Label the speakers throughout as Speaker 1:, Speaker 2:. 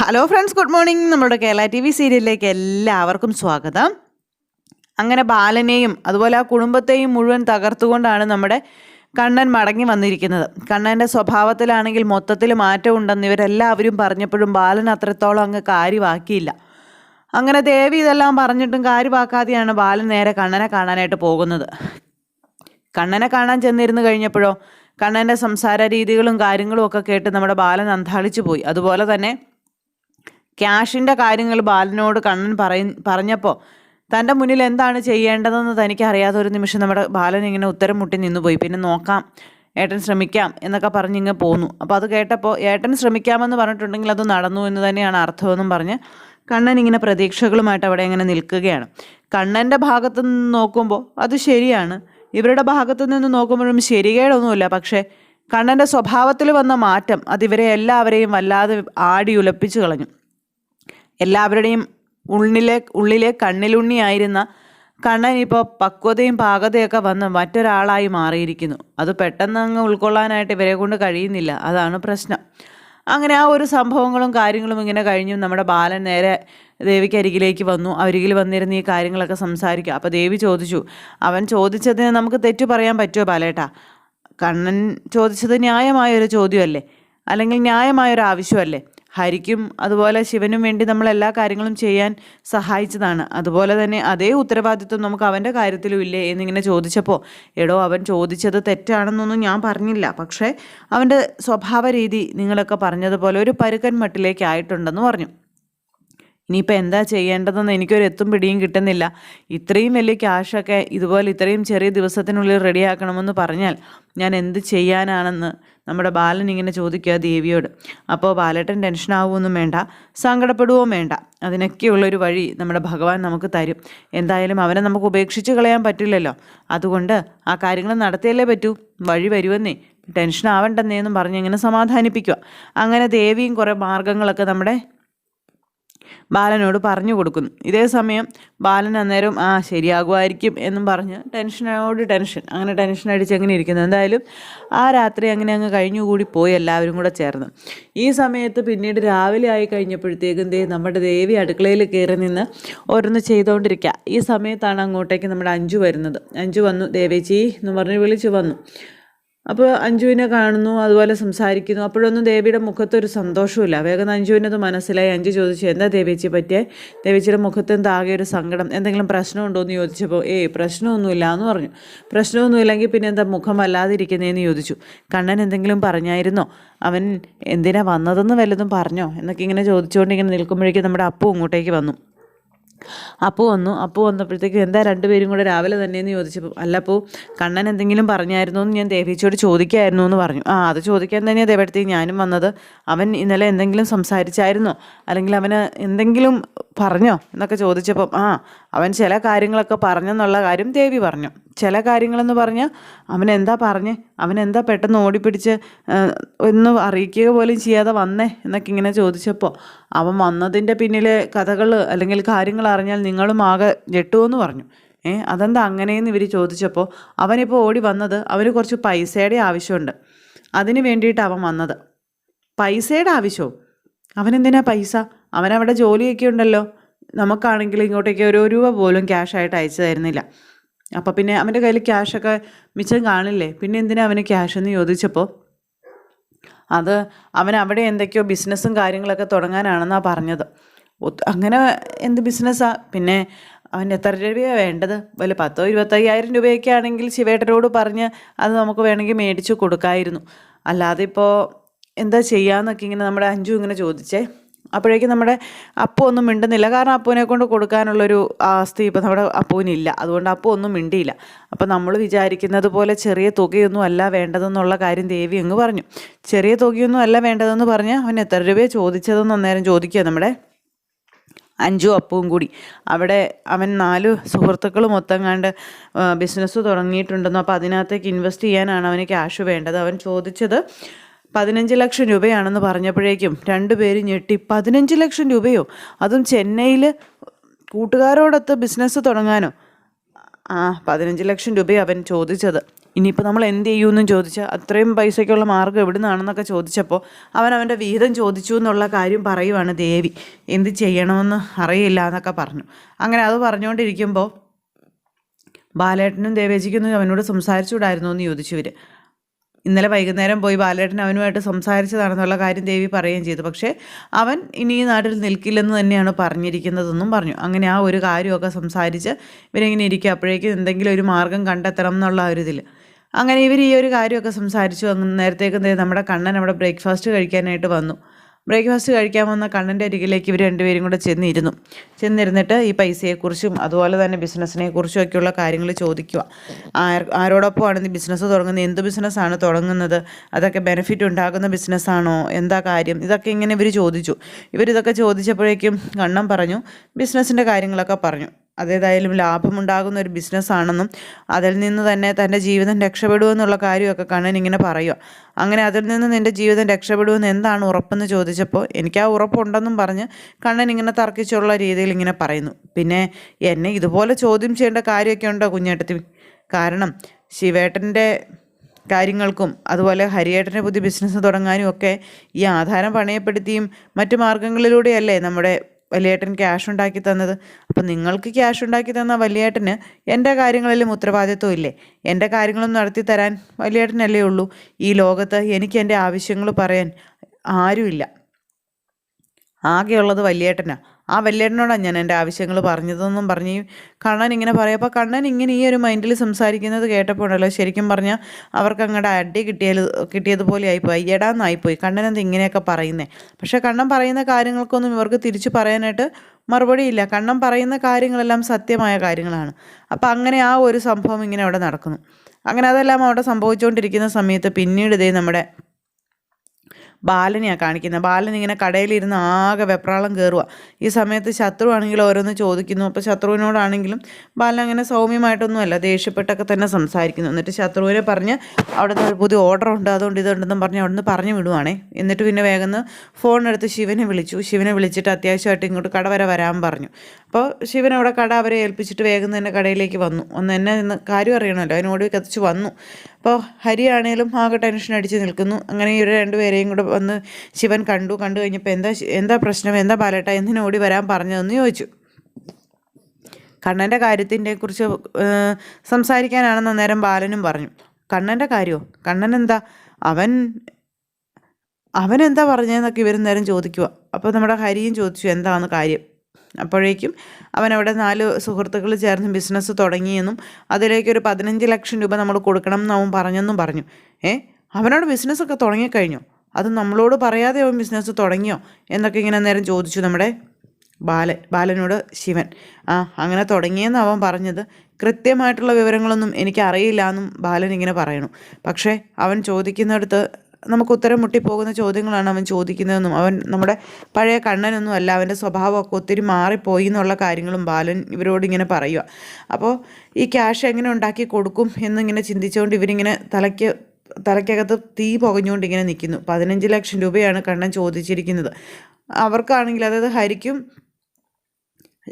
Speaker 1: Hello friends good morning നമ്മുടെ Kerala T V സീരിയലിലേക്ക് എല്ലാവർക്കും സ്വാഗതം. അങ്ങനെ ബാലനെയും അതുപോലെ ആ കുടുംബത്തെയും മുഴുവൻ തകർത്തുകൊണ്ടാണ് നമ്മുടെ കണ്ണൻ മടങ്ങി വന്നിരിക്കുന്നത്. കണ്ണന്റെ സ്വഭാവത്തിലാണെങ്കിൽ മൊത്തത്തിൽ മാറ്റം മാറ്റമുണ്ടെന്ന് ഇവരെല്ലാവരും പറഞ്ഞപ്പോഴും ബാലൻ അത്രത്തോളം അങ്ങ് കാര്യമാക്കിയില്ല. അങ്ങനെ ദേവി ഇതെല്ലാം പറഞ്ഞിട്ടും കാര്യമാക്കാതെയാണ് ബാലൻ നേരെ കണ്ണനെ കാണാനായിട്ട് പോകുന്നത്. കണ്ണനെ കാണാൻ ചെന്നിരുന്നു കഴിഞ്ഞപ്പോഴോ കണ്ണന്റെ സംസാര രീതികളും കാര്യങ്ങളും ഒക്കെ കേട്ട് നമ്മുടെ ബാലൻ അന്താളിച്ചു പോയി. അതുപോലെ തന്നെ ക്യാഷിന്റെ കാര്യങ്ങൾ ബാലനോട് കണ്ണൻ പറയ പറഞ്ഞപ്പോൾ തന്റെ മുന്നിൽ എന്താണ് ചെയ്യേണ്ടതെന്ന് തനിക്ക് അറിയാത്ത ഒരു നിമിഷം നമ്മുടെ ബാലൻ ഇങ്ങനെ ഉത്തരം മുട്ടി നിന്നുപോയി. പിന്നെ നോക്കാം ഏട്ടൻ ശ്രമിക്കാം എന്നൊക്കെ പറഞ്ഞ് ഇങ്ങനെ പോന്നു. അപ്പോൾ അത് കേട്ടപ്പോൾ ഏട്ടൻ ശ്രമിക്കാമെന്ന് പറഞ്ഞിട്ടുണ്ടെങ്കിൽ അത് നടന്നു എന്ന് തന്നെയാണ് അർത്ഥമെന്നും പറഞ്ഞ് കണ്ണൻ ഇങ്ങനെ പ്രതീക്ഷകളുമായിട്ട് അവിടെ ഇങ്ങനെ നിൽക്കുകയാണ്. കണ്ണന്റെ ഭാഗത്തു നിന്ന് നോക്കുമ്പോൾ അത് ശരിയാണ്. ഇവരുടെ ഭാഗത്തു നിന്ന് നോക്കുമ്പോഴും ശരികേടൊന്നുമില്ല. പക്ഷേ കണ്ണന്റെ സ്വഭാവത്തിൽ വന്ന മാറ്റം അതിവരെ എല്ലാവരെയും വല്ലാതെ ആടി ഉലപ്പിച്ചു കളഞ്ഞു. എല്ലാവരുടെയും ഉള്ളിലെ ഉള്ളിലെ കണ്ണിലുണ്ണിയായിരുന്ന കണ്ണൻ ഇപ്പോൾ പക്വതയും പാകതയൊക്കെ വന്ന് മറ്റൊരാളായി മാറിയിരിക്കുന്നു. അത് പെട്ടെന്ന് അങ്ങ് ഉൾക്കൊള്ളാനായിട്ട് ഇവരെ കൊണ്ട് കഴിയുന്നില്ല. അതാണ് പ്രശ്നം. അങ്ങനെ ആ ഒരു സംഭവങ്ങളും കാര്യങ്ങളും ഇങ്ങനെ കഴിഞ്ഞു. നമ്മുടെ ബാലൻ നേരെ ദേവിക്ക് അരികിലേക്ക് വന്നു. അരികിൽ വന്നിരുന്ന് ഈ കാര്യങ്ങളൊക്കെ സംസാരിക്കുക. അപ്പോൾ ദേവി ചോദിച്ചു അവൻ ചോദിച്ചതിന് നമുക്ക് തെറ്റു പറയാൻ പറ്റുമോ ബാലേട്ടാ? കണ്ണൻ ചോദിച്ചത് ന്യായമായൊരു ചോദ്യമല്ലേ? അല്ലെങ്കിൽ ന്യായമായൊരു ആവശ്യമല്ലേ? ഹരിക്കും അതുപോലെ ശിവനും വേണ്ടി നമ്മൾ എല്ലാ കാര്യങ്ങളും ചെയ്യാൻ സഹായിച്ചതാണ്. അതുപോലെ തന്നെ അതേ ഉത്തരവാദിത്വം നമുക്ക് അവന്റെ കാര്യത്തിലും ഇല്ലേ എന്നിങ്ങനെ ചോദിച്ചപ്പോൾ എടോ അവൻ ചോദിച്ചത് തെറ്റാണെന്നൊന്നും ഞാൻ പറഞ്ഞില്ല. പക്ഷേ അവന്റെ സ്വഭാവ രീതി നിങ്ങളൊക്കെ പറഞ്ഞതുപോലെ ഒരു പരുക്കൻ മട്ടിലേക്കായിട്ടുണ്ടെന്ന് പറഞ്ഞു. ഇനിയിപ്പോൾ എന്താ ചെയ്യേണ്ടതെന്ന് എനിക്കൊരു എത്തും പിടിയും കിട്ടുന്നില്ല. ഇത്രയും വലിയ ക്യാഷൊക്കെ ഇതുപോലെ ഇത്രയും ചെറിയ ദിവസത്തിനുള്ളിൽ റെഡിയാക്കണമെന്ന് പറഞ്ഞാൽ ഞാൻ എന്ത് ചെയ്യാനാണെന്ന് നമ്മുടെ ബാലൻ ഇങ്ങനെ ചോദിക്കുക ദേവിയോട്. അപ്പോൾ ബാലേട്ടൻ ടെൻഷനാവുമൊന്നും വേണ്ട സങ്കടപ്പെടുകയും വേണ്ട. അതിനൊക്കെയുള്ളൊരു വഴി നമ്മുടെ ഭഗവാൻ നമുക്ക് തരും. എന്തായാലും അവനെ നമുക്ക് ഉപേക്ഷിച്ച് കളയാൻ പറ്റില്ലല്ലോ. അതുകൊണ്ട് ആ കാര്യങ്ങൾ നടത്തിയല്ലേ പറ്റൂ? വഴി വരുമെന്നേ. ടെൻഷൻ ആവണ്ടെന്നേന്നും പറഞ്ഞ് ഇങ്ങനെ സമാധാനിപ്പിക്കുക. അങ്ങനെ ദേവിയും കുറേ മാർഗങ്ങളൊക്കെ നമ്മുടെ ബാലനോട് പറഞ്ഞു കൊടുക്കുന്നു. ഇതേ സമയം ബാലൻ അന്നേരം ആ ശരിയാകുമായിരിക്കും എന്നും പറഞ്ഞ് ടെൻഷനോട് ടെൻഷൻ അങ്ങനെ ടെൻഷൻ അടിച്ച് അങ്ങനെ ഇരിക്കുന്നു? എന്തായാലും ആ രാത്രി അങ്ങനെ അങ്ങ് കഴിഞ്ഞുകൂടി പോയി എല്ലാവരും കൂടെ ചേർന്ന്. ഈ സമയത്ത് പിന്നീട് രാവിലെ ആയി കഴിഞ്ഞപ്പോഴത്തേക്കും ദേ നമ്മുടെ ദേവി അടുക്കളയിൽ കയറി നിന്ന് ഓരോന്ന് ചെയ്തുകൊണ്ടിരിക്കുക ഈ സമയത്താണ് അങ്ങോട്ടേക്ക് നമ്മുടെ അഞ്ചു വരുന്നത്. അഞ്ചു വന്നു ദേവേച്ചി എന്ന് പറഞ്ഞ് വിളിച്ചു വന്നു. അപ്പോൾ അഞ്ജുവിനെ കാണുന്നു അതുപോലെ സംസാരിക്കുന്നു. അപ്പോഴൊന്നും ദേവിയുടെ മുഖത്തൊരു സന്തോഷമില്ല വേഗം അഞ്ജുവിനത് മനസ്സിലായി. അഞ്ജു ചോദിച്ചു എന്താ ദേവേച്ചി പറ്റിയേ? ദേവേച്ചിയുടെ മുഖത്ത് എന്താകെ ഒരു സങ്കടം? എന്തെങ്കിലും പ്രശ്നമുണ്ടോ? എന്ന് ചോദിച്ചപ്പോൾ ഏയ് പ്രശ്നമൊന്നുമില്ല എന്ന് പറഞ്ഞു. പ്രശ്നമൊന്നുമില്ലെങ്കിൽ പിന്നെ എന്താ മുഖം വല്ലാതിരിക്കുന്നതെന്ന് ചോദിച്ചു. കണ്ണൻ എന്തെങ്കിലും പറഞ്ഞായിരുന്നോ? അവൻ എന്തിനാ വന്നതെന്ന് വല്ലതും പറഞ്ഞോ? എന്നൊക്കെ ഇങ്ങനെ ചോദിച്ചുകൊണ്ട് ഇങ്ങനെ നിൽക്കുമ്പോഴേക്കും നമ്മുടെ അപ്പു ഇങ്ങോട്ടേക്ക് വന്നു. അപ്പു വന്നു. അപ്പു വന്നപ്പോഴത്തേക്കും എന്താ രണ്ടുപേരും കൂടെ രാവിലെ തന്നെയെന്ന് ചോദിച്ചപ്പോൾ അല്ല അപ്പോൾ കണ്ണൻ എന്തെങ്കിലും പറഞ്ഞായിരുന്നു എന്ന് ഞാൻ ദേവേച്ചിയോട് ചോദിക്കായിരുന്നു എന്ന് പറഞ്ഞു. ആ അത് ചോദിക്കാൻ തന്നെയാണ് ദേവടുത്തി ഞാനും വന്നത്. അവൻ ഇന്നലെ എന്തെങ്കിലും സംസാരിച്ചായിരുന്നോ? അല്ലെങ്കിൽ അവന് എന്തെങ്കിലും പറഞ്ഞോ എന്നൊക്കെ ചോദിച്ചപ്പം ആ അവൻ ചില കാര്യങ്ങളൊക്കെ പറഞ്ഞെന്നുള്ള കാര്യം ദേവി പറഞ്ഞു. ചില കാര്യങ്ങളെന്ന് പറഞ്ഞാൽ അവൻ എന്താ പറഞ്ഞ്? അവൻ എന്താ പെട്ടെന്ന് ഓടിപ്പിടിച്ച് ഒന്ന് അറിയിക്കുക പോലും ചെയ്യാതെ വന്നേ എന്നൊക്കെ ഇങ്ങനെ ചോദിച്ചപ്പോൾ അവൻ വന്നതിന്റെ പിന്നിലെ കഥകൾ അല്ലെങ്കിൽ കാര്യങ്ങൾ അറിഞ്ഞാൽ നിങ്ങളും ആകെ ഞെട്ടുമെന്ന് പറഞ്ഞു. ഏ അതെന്താ അങ്ങനെയെന്ന് ഇവർ ചോദിച്ചപ്പോൾ അവനിപ്പോൾ ഓടി വന്നത് അവന് കുറച്ച് പൈസയുടെ ആവശ്യമുണ്ട്. അതിന് വേണ്ടിയിട്ട് അവൻ വന്നത്. പൈസയുടെ ആവശ്യവും അവനെന്തിനാ പൈസ? അവനവിടെ ജോലിയൊക്കെ ഉണ്ടല്ലോ. നമുക്കാണെങ്കിൽ ഇങ്ങോട്ടേക്ക് ഒരു രൂപ പോലും ക്യാഷായിട്ട് അയച്ചു തരുന്നില്ല അപ്പോൾ പിന്നെ അവന്റെ കയ്യിൽ ക്യാഷൊക്കെ മിച്ചം കാണില്ലേ? പിന്നെ എന്തിനാ അവന് ക്യാഷ് എന്ന് ചോദിച്ചപ്പോൾ അത് അവൻ അവിടെ എന്തൊക്കെയോ ബിസിനസ്സും കാര്യങ്ങളൊക്കെ തുടങ്ങാനാണെന്നാണ് പറഞ്ഞത്. അങ്ങനെ എന്ത് ബിസിനസ്സാ പിന്നെ അവൻ എത്ര രൂപയാണ് വേണ്ടത്? വല്ല പത്തോ ഇരുപത്തയ്യായിരം രൂപയൊക്കെ ആണെങ്കിൽ ശിവേട്ടനോട് പറഞ്ഞ് അത് നമുക്ക് വേണമെങ്കിൽ മേടിച്ച് കൊടുക്കായിരുന്നു. അല്ലാതെ ഇപ്പോൾ എന്താ ചെയ്യാന്നൊക്കെ ഇങ്ങനെ നമ്മുടെ അഞ്ചു ഇങ്ങനെ ചോദിച്ചേ. അപ്പോഴേക്കും നമ്മുടെ അപ്പു ഒന്നും മിണ്ടുന്നില്ല. കാരണം അപ്പുവിനെ കൊണ്ട് കൊടുക്കാനുള്ളൊരു ആസ്തി ഇപ്പം നമ്മുടെ അപ്പുവിനില്ല. അതുകൊണ്ട് അപ്പു ഒന്നും മിണ്ടിയില്ല. അപ്പം നമ്മൾ വിചാരിക്കുന്നത് പോലെ ചെറിയ തുകയൊന്നും അല്ല വേണ്ടതെന്നുള്ള കാര്യം ദേവി അങ്ങ് പറഞ്ഞു. ചെറിയ തുകയൊന്നും അല്ല വേണ്ടതെന്ന് പറഞ്ഞ് അവൻ എത്ര രൂപയെ ചോദിച്ചതെന്ന് അന്നേരം ചോദിക്കുക നമ്മുടെ അഞ്ചും അപ്പവും കൂടി. അവിടെ അവൻ നാല് സുഹൃത്തുക്കൾ മൊത്തം കണ്ട് ബിസിനസ് തുടങ്ങിയിട്ടുണ്ടെന്നോ. അപ്പോൾ അതിനകത്തേക്ക് ഇൻവെസ്റ്റ് ചെയ്യാനാണ് അവന് ക്യാഷ് വേണ്ടത്. അവൻ ചോദിച്ചത് പതിനഞ്ച് ലക്ഷം രൂപയാണെന്ന് പറഞ്ഞപ്പോഴേക്കും രണ്ടുപേരും ഞെട്ടി. പതിനഞ്ച് ലക്ഷം രൂപയോ? അതും ചെന്നൈയിൽ കൂട്ടുകാരോടൊത്ത് ബിസിനസ് തുടങ്ങാനോ? ആ പതിനഞ്ച് ലക്ഷം രൂപയാണ് അവൻ ചോദിച്ചത്. ഇനിയിപ്പോൾ നമ്മൾ എന്ത് ചെയ്യുമെന്നും ചോദിച്ചാൽ അത്രയും പൈസയ്ക്കുള്ള മാർഗം എവിടെ നിന്നാണെന്നൊക്കെ ചോദിച്ചപ്പോൾ അവൻ അവന്റെ വീതം ചോദിച്ചു എന്നുള്ള കാര്യം പറയുവാണ് ദേവി. എന്ത് ചെയ്യണമെന്ന് അറിയില്ല എന്നൊക്കെ പറഞ്ഞു. അങ്ങനെ അത് പറഞ്ഞുകൊണ്ടിരിക്കുമ്പോൾ ബാലേട്ടനും ദേവേജിക്കൊന്നും അവനോട് സംസാരിച്ചുകൂടായിരുന്നു എന്ന് ചോദിച്ചു ഇവർ ഇന്നലെ വൈകുന്നേരം പോയി ബാലേട്ടൻ അവനുമായിട്ട് സംസാരിച്ചതാണെന്നുള്ള കാര്യം ദേവി പറയുകയും ചെയ്തു. പക്ഷേ അവൻ ഇനി ഈ നാട്ടിൽ നിൽക്കില്ലെന്ന് തന്നെയാണ് പറഞ്ഞിരിക്കുന്നതെന്നും പറഞ്ഞു. അങ്ങനെ ആ ഒരു കാര്യമൊക്കെ സംസാരിച്ച് ഇവരിങ്ങനെ ഇരിക്കുക. അപ്പോഴേക്കും എന്തെങ്കിലും ഒരു മാർഗം കണ്ടെത്തണം എന്നുള്ള ഒരു ഇതിൽ അങ്ങനെ ഇവർ ഈ ഒരു കാര്യമൊക്കെ സംസാരിച്ചു. നേരത്തേക്ക് നമ്മുടെ കണ്ണൻ അവിടെ ബ്രേക്ക്ഫാസ്റ്റ് കഴിക്കാനായിട്ട് വന്നു. ബ്രേക്ക്ഫാസ്റ്റ് കഴിക്കാൻ വന്ന കണ്ണന്റെ അരികിലേക്ക് ഇവർ രണ്ടുപേരും കൂടെ ചെന്നിരുന്നു. ചെന്നിരുന്നിട്ട് ഈ പൈസയെക്കുറിച്ചും അതുപോലെ തന്നെ ബിസിനസ്സിനെ കുറിച്ചും ഒക്കെയുള്ള കാര്യങ്ങൾ ചോദിക്കുക. ആരോടൊപ്പമാണ് നീ ബിസിനസ് തുടങ്ങുന്നത്? എന്ത് ബിസിനസ്സാണ് തുടങ്ങുന്നത്? അതൊക്കെ ബെനിഫിറ്റ് ഉണ്ടാകുന്ന ബിസിനസ്സാണോ? എന്താ കാര്യം? ഇതൊക്കെ ഇങ്ങനെ ഇവർ ചോദിച്ചു. ഇവരിതൊക്കെ ചോദിച്ചപ്പോഴേക്കും കണ്ണൻ പറഞ്ഞു ബിസിനസ്സിന്റെ കാര്യങ്ങളൊക്കെ പറഞ്ഞു. അതേതായാലും ലാഭമുണ്ടാകുന്ന ഒരു ബിസിനസ്സാണെന്നും അതിൽ നിന്ന് തന്നെ തന്റെ ജീവിതം രക്ഷപ്പെടുമെന്നുള്ള കാര്യമൊക്കെ കണ്ണൻ ഇങ്ങനെ പറയുക അങ്ങനെ അതിൽ നിന്ന് നിന്റെ ജീവിതം രക്ഷപ്പെടുമെന്ന് എന്താണ് ഉറപ്പെന്ന് ചോദിച്ചപ്പോൾ എനിക്ക് ആ ഉറപ്പുണ്ടെന്നും പറഞ്ഞ് കണ്ണൻ ഇങ്ങനെ തർക്കിച്ചുള്ള രീതിയിൽ ഇങ്ങനെ പറയുന്നു. പിന്നെ എന്നെ ഇതുപോലെ ചോദ്യം ചെയ്യേണ്ട കാര്യമൊക്കെ ഉണ്ടോ കുഞ്ഞേട്ടത്തി? കാരണം ശിവേട്ടന്റെ കാര്യങ്ങൾക്കും അതുപോലെ ഹരിയേട്ടന്റെ പുതിയ ബിസിനസ് തുടങ്ങാനും ഒക്കെ ഈ ആധാരം പണയപ്പെടുത്തിയും മറ്റു മാർഗങ്ങളിലൂടെയല്ലേ നമ്മുടെ വലിയേട്ടൻ ക്യാഷ് ഉണ്ടാക്കി തന്നത്. അപ്പം നിങ്ങൾക്ക് ക്യാഷ് ഉണ്ടാക്കി തന്ന വലിയേട്ടന് എന്റെ കാര്യങ്ങളിലും ഉത്തരവാദിത്വം ഇല്ലേ? എന്റെ കാര്യങ്ങളും നടത്തി തരാൻ വലിയേട്ടനല്ലേ ഉള്ളൂ? ഈ ലോകത്ത് എനിക്ക് എന്റെ ആവശ്യങ്ങൾ പറയാൻ ആരുമില്ല. ആകെയുള്ളത് വല്യേട്ടനാണ് ആ വല്യേട്ടനോടാണ് ഞാൻ എന്റെ ആവശ്യങ്ങൾ പറഞ്ഞതെന്നും പറഞ്ഞ് കണ്ണൻ ഇങ്ങനെ പറയും. അപ്പോൾ കണ്ണൻ ഇങ്ങനെ ഈ ഒരു മൈൻഡിൽ സംസാരിക്കുന്നത് കേട്ടപ്പോൾ ഉണ്ടല്ലോ ശരിക്കും പറഞ്ഞാൽ അവർക്ക് അങ്ങോട്ട് അടി കിട്ടിയാൽ കിട്ടിയതുപോലെ ആയിപ്പോയി. അയ്യടാന്നായിപ്പോയി കണ്ണൻ എന്ത് ഇങ്ങനെയൊക്കെ പറയുന്നത് പക്ഷേ കണ്ണൻ പറയുന്ന കാര്യങ്ങൾക്കൊന്നും ഇവർക്ക് തിരിച്ചു പറയാനായിട്ട് മറുപടിയില്ല കണ്ണൻ പറയുന്ന കാര്യങ്ങളെല്ലാം സത്യമായ കാര്യങ്ങളാണ്. അപ്പോൾ അങ്ങനെ ആ ഒരു സംഭവം ഇങ്ങനെ അവിടെ നടക്കുന്നു. അങ്ങനെ അതെല്ലാം അവിടെ സംഭവിച്ചുകൊണ്ടിരിക്കുന്ന സമയത്ത് പിന്നീട് ഇതേ നമ്മുടെ ബാലനെയാണ് കാണിക്കുന്നത്. ബാലൻ ഇങ്ങനെ കടയിലിരുന്ന് ആകെ വെപ്രാളം കയറുക ഈ സമയത്ത് ശത്രു ആണെങ്കിൽ ഓരോന്ന് ചോദിക്കുന്നു. അപ്പോൾ ശത്രുവിനോടാണെങ്കിലും ബാലൻ അങ്ങനെ സൗമ്യമായിട്ടൊന്നുമല്ല ദേഷ്യപ്പെട്ടൊക്കെ തന്നെ സംസാരിക്കുന്നു. എന്നിട്ട് ശത്രുവിനെ പറഞ്ഞ് അവിടെ നിന്ന് പുതിയ ഓർഡർ ഉണ്ട് അതുകൊണ്ട് ഇതുണ്ടെന്നും പറഞ്ഞ് അവിടെ നിന്ന് പറഞ്ഞു വിടുവാണേ. എന്നിട്ട് പിന്നെ വേഗം ഫോൺ എടുത്ത് ശിവനെ വിളിച്ചു. ശിവനെ വിളിച്ചിട്ട് അത്യാവശ്യമായിട്ട് ഇങ്ങോട്ട് കട വരെ വരാൻ പറഞ്ഞു. അപ്പോൾ ശിവൻ അവിടെ കട അവരെ ഏൽപ്പിച്ചിട്ട് വേഗം തന്നെ കടയിലേക്ക് വന്നു. ഒന്ന് എന്നെ കാര്യം അറിയണമല്ലോ. അതിനോട് കത്തിച്ച് വന്നു. അപ്പോൾ ഹരിയാണേലും ആകെ ടെൻഷൻ അടിച്ച് നിൽക്കുന്നു. അങ്ങനെ ഇവർ രണ്ടുപേരെയും കൂടെ വന്ന് ശിവൻ കണ്ടു. കണ്ടു കഴിഞ്ഞപ്പോൾ എന്താ എന്താ പ്രശ്നം? എന്താ ബാലേട്ട? എന്തിനു ഓടി വരാൻ പറഞ്ഞതെന്ന് ചോദിച്ചു. കണ്ണന്റെ കാര്യത്തിന്റെ കുറിച്ച് സംസാരിക്കാനാണെന്ന് അന്നേരം ബാലനും പറഞ്ഞു. കണ്ണന്റെ കാര്യമോ കണ്ണൻ എന്താ? അവൻ എന്താ പറഞ്ഞതെന്നൊക്കെ ഇവരും നേരം ചോദിക്കുക അപ്പോൾ നമ്മുടെ ഹരിയും ചോദിച്ചു എന്താണ് കാര്യം? അപ്പോഴേക്കും അവൻ അവിടെ നാല് സുഹൃത്തുക്കൾ ചേർന്ന് ബിസിനസ് തുടങ്ങിയെന്നും അതിലേക്ക് ഒരു പതിനഞ്ച് ലക്ഷം രൂപ നമ്മൾ കൊടുക്കണം എന്ന് അവൻ പറഞ്ഞെന്നും പറഞ്ഞു. ഏ? അവനോട് ബിസിനസ്സൊക്കെ തുടങ്ങിക്കഴിഞ്ഞോ? അത് നമ്മളോട് പറയാതെ അവൻ ബിസിനസ് തുടങ്ങിയോ? എന്നൊക്കെ ഇങ്ങനെ നേരം ചോദിച്ചു നമ്മുടെ ബാലൻ ബാലനോട് ശിവൻ. ആ അങ്ങനെ തുടങ്ങിയെന്ന് അവൻ പറഞ്ഞത്. കൃത്യമായിട്ടുള്ള വിവരങ്ങളൊന്നും എനിക്ക് അറിയില്ല എന്നും ബാലൻ ഇങ്ങനെ പറയണു. പക്ഷേ അവൻ ചോദിക്കുന്നിടത്ത് നമുക്ക് ഉത്തരം മുട്ടിപ്പോകുന്ന ചോദ്യങ്ങളാണ് അവൻ ചോദിക്കുന്നതെന്നും അവൻ നമ്മുടെ പഴയ കണ്ണനൊന്നും അല്ല അവന്റെ സ്വഭാവമൊക്കെ ഒത്തിരി മാറിപ്പോയി എന്നുള്ള കാര്യങ്ങളും ബാലൻ ഇവരോട് ഇങ്ങനെ പറയുക അപ്പോൾ ഈ ക്യാഷ് എങ്ങനെ ഉണ്ടാക്കി കൊടുക്കും എന്നിങ്ങനെ ചിന്തിച്ചുകൊണ്ട് ഇവരിങ്ങനെ തലയ്ക്ക് തലയ്ക്കകത്ത് തീ പുകഞ്ഞുകൊണ്ട് ഇങ്ങനെ നിൽക്കുന്നു പതിനഞ്ച് ലക്ഷം രൂപയാണ് കണ്ണൻ ചോദിച്ചിരിക്കുന്നത്. അവർക്കാണെങ്കിൽ അതായത് ഹരിക്കും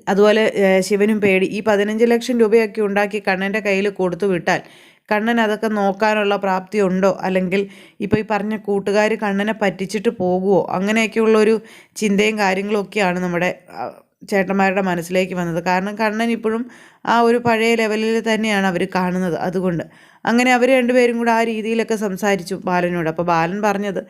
Speaker 1: അതുപോലെ ശിവനും പേടി. ഈ പതിനഞ്ച് ലക്ഷം രൂപയൊക്കെ ഉണ്ടാക്കി കണ്ണന്റെ കയ്യിൽ കൊടുത്തു വിട്ടാൽ കണ്ണൻ അതൊക്കെ നോക്കാനുള്ള പ്രാപ്തി ഉണ്ടോ? അല്ലെങ്കിൽ ഇപ്പോൾ ഈ പറഞ്ഞ കൂട്ടുകാർ കണ്ണനെ പറ്റിച്ചിട്ട് പോകുമോ അങ്ങനെയൊക്കെയുള്ളൊരു ചിന്തയും കാര്യങ്ങളും ഒക്കെയാണ് നമ്മുടെ ചേട്ടന്മാരുടെ മനസ്സിലേക്ക് വന്നത്. കാരണം കണ്ണൻ ഇപ്പോഴും ആ ഒരു പഴയ ലെവലിൽ തന്നെയാണ് അവർ കാണുന്നത് അതുകൊണ്ട്. അങ്ങനെ അവർ രണ്ടുപേരും കൂടെ ആ രീതിയിലൊക്കെ സംസാരിച്ചു ബാലനോട്. അപ്പോൾ ബാലൻ പറഞ്ഞത്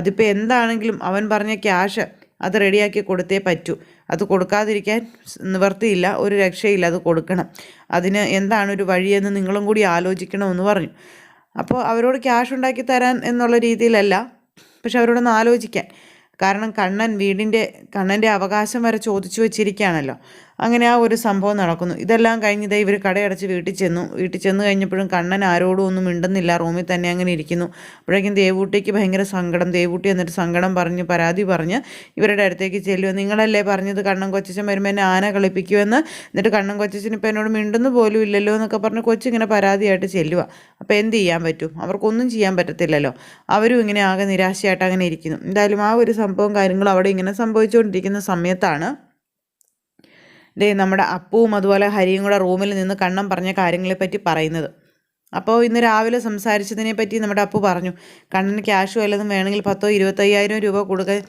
Speaker 1: അതിപ്പോൾ എന്താണെങ്കിലും അവൻ പറഞ്ഞ ക്യാഷ് അത് റെഡിയാക്കി കൊടുത്തേ പറ്റൂ. അത് കൊടുക്കാതിരിക്കാൻ നിവർത്തിയില്ല ഒരു രക്ഷയില്ല അത് കൊടുക്കണം. അതിന് എന്താണ് ഒരു വഴിയെന്ന് നിങ്ങളും കൂടി ആലോചിക്കണമെന്ന് പറഞ്ഞു. അപ്പോൾ അവരോട് ക്യാഷ് ഉണ്ടാക്കി തരാൻ എന്നുള്ള രീതിയിലല്ല പക്ഷെ അവരോടൊന്ന് ആലോചിക്കാൻ. കാരണം കണ്ണൻ വീടിന്റെ കണ്ണന്റെ അവകാശം വരെ ചോദിച്ചു വെച്ചിരിക്കുകയാണല്ലോ. അങ്ങനെ ആ ഒരു സംഭവം നടക്കുന്നു. ഇതെല്ലാം കഴിഞ്ഞത് ഇവർ കടയടച്ച് വീട്ടിൽ ചെന്നു. വീട്ടിൽ ചെന്ന് കഴിഞ്ഞപ്പോഴും കണ്ണൻ ആരോടും ഒന്നും മിണ്ടുന്നില്ല. റൂമിൽ തന്നെ അങ്ങനെ ഇരിക്കുന്നു. അപ്പോഴേക്കും ദേവൂട്ടിക്ക് ഭയങ്കര സങ്കടം. ദേവൂട്ടി എന്നിട്ട് സങ്കടം പറഞ്ഞ് പരാതി പറഞ്ഞ് ഇവരുടെ അടുത്തേക്ക് ചെല്ലുക നിങ്ങളല്ലേ പറഞ്ഞത് കണ്ണൻ കൊച്ചച്ചൻ വരുമ്പോൾ എന്നെ ആന കളിപ്പിക്കുമെന്ന് എന്നിട്ട് കണ്ണൻ കൊച്ചച്ചൻ ഇപ്പം എന്നോട് മിണ്ടുന്നു പോലും ഇല്ലല്ലോ എന്നൊക്കെ പറഞ്ഞ് കൊച്ചിങ്ങനെ പരാതിയായിട്ട് ചെല്ലുക അപ്പോൾ എന്ത് ചെയ്യാൻ പറ്റും? അവർക്കൊന്നും ചെയ്യാൻ പറ്റത്തില്ലല്ലോ. അവരും ഇങ്ങനെ ആകെ നിരാശയായിട്ട് അങ്ങനെ ഇരിക്കുന്നു. എന്തായാലും ആ ഒരു സംഭവം കാര്യങ്ങളും അവിടെ ഇങ്ങനെ സംഭവിച്ചുകൊണ്ടിരിക്കുന്ന സമയത്താണ് ദേ നമ്മുടെ അപ്പുവും അതുപോലെ ഹരിയും കൂടെ റൂമിൽ നിന്ന് കണ്ണം പറഞ്ഞ കാര്യങ്ങളെപ്പറ്റി പറയുന്നത്. അപ്പോൾ ഇന്ന് രാവിലെ സംസാരിച്ചതിനെ പറ്റി നമ്മുടെ അപ്പു പറഞ്ഞു. കണ്ണന് ക്യാഷ് വല്ലതും വേണമെങ്കിൽ പത്തോ ഇരുപത്തയ്യായിരം രൂപ കൊടുക്കാൻ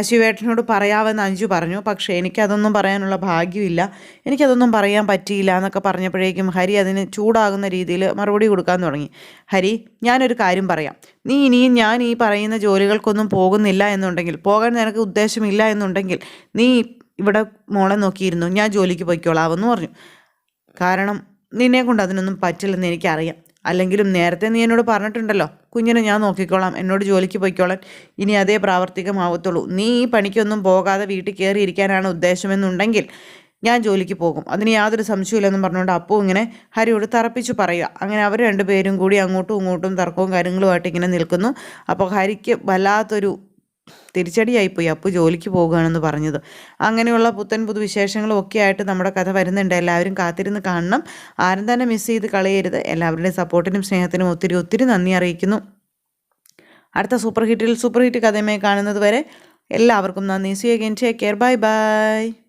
Speaker 1: ശിവേട്ടനോട് പറയാമെന്ന് അഞ്ചു പറഞ്ഞു. പക്ഷേ എനിക്കതൊന്നും പറയാനുള്ള ഭാഗ്യമില്ല. എനിക്കതൊന്നും പറയാൻ പറ്റിയില്ല എന്നൊക്കെ പറഞ്ഞപ്പോഴേക്കും ഹരി അതിന് ചൂടാകുന്ന രീതിയിൽ മറുപടി കൊടുക്കാൻ തുടങ്ങി. ഹരി ഞാനൊരു കാര്യം പറയാം. നീ ഇനിയും ഞാൻ ഈ പറയുന്ന ജോലികൾക്കൊന്നും പോകുന്നില്ല എന്നുണ്ടെങ്കിൽ പോകാൻ നിനക്ക് ഉദ്ദേശമില്ല എന്നുണ്ടെങ്കിൽ നീ ഇവിടെ മോളെ നോക്കിയിരുന്നു ഞാൻ ജോലിക്ക് പോയിക്കോളാവെന്ന് പറഞ്ഞു. കാരണം നിന്നെ കൊണ്ട് അതിനൊന്നും പറ്റില്ലെന്ന് എനിക്കറിയാം. അല്ലെങ്കിലും നേരത്തെ നീ എന്നോട് പറഞ്ഞിട്ടുണ്ടല്ലോ കുഞ്ഞിനെ ഞാൻ നോക്കിക്കോളാം എന്നോട് ജോലിക്ക് പോയിക്കോളാൻ. ഇനി അതേ പ്രാവർത്തികമാവത്തുള്ളൂ നീ ഈ പണിക്കൊന്നും പോകാതെ വീട്ടിൽ കയറിയിരിക്കാനാണ് ഉദ്ദേശമെന്നുണ്ടെങ്കിൽ ഞാൻ ജോലിക്ക് പോകും. അതിന് യാതൊരു സംശയമില്ലെന്നും പറഞ്ഞുകൊണ്ട് അപ്പു ഇങ്ങനെ ഹരിയോട് തറപ്പിച്ച് പറയുക. അങ്ങനെ അവർ രണ്ടുപേരും കൂടി അങ്ങോട്ടും ഇങ്ങോട്ടും തർക്കവും കാര്യങ്ങളുമായിട്ട് ഇങ്ങനെ നിൽക്കുന്നു. അപ്പോൾ ഹരിക്ക് വല്ലാത്തൊരു തിരിച്ചടിയായിപ്പോയി. അപ്പു ജോലിക്ക് പോകുകയാണെന്ന് പറഞ്ഞത്. അങ്ങനെയുള്ള പുത്തൻ പുതു വിശേഷങ്ങളും ഒക്കെ ആയിട്ട് നമ്മുടെ കഥ വരുന്നുണ്ട്. എല്ലാവരും കാത്തിരുന്ന് കാണണം. ആരും തന്നെ മിസ് ചെയ്ത് കളയരുത്. എല്ലാവരുടെയും സപ്പോർട്ടിനും സ്നേഹത്തിനും ഒത്തിരി ഒത്തിരി നന്ദി അറിയിക്കുന്നു. അടുത്ത സൂപ്പർ ഹിറ്റിൽ സൂപ്പർ ഹിറ്റ് കഥയുമായി കാണുന്നത് വരെ എല്ലാവർക്കും നന്ദി. See again take care bye bye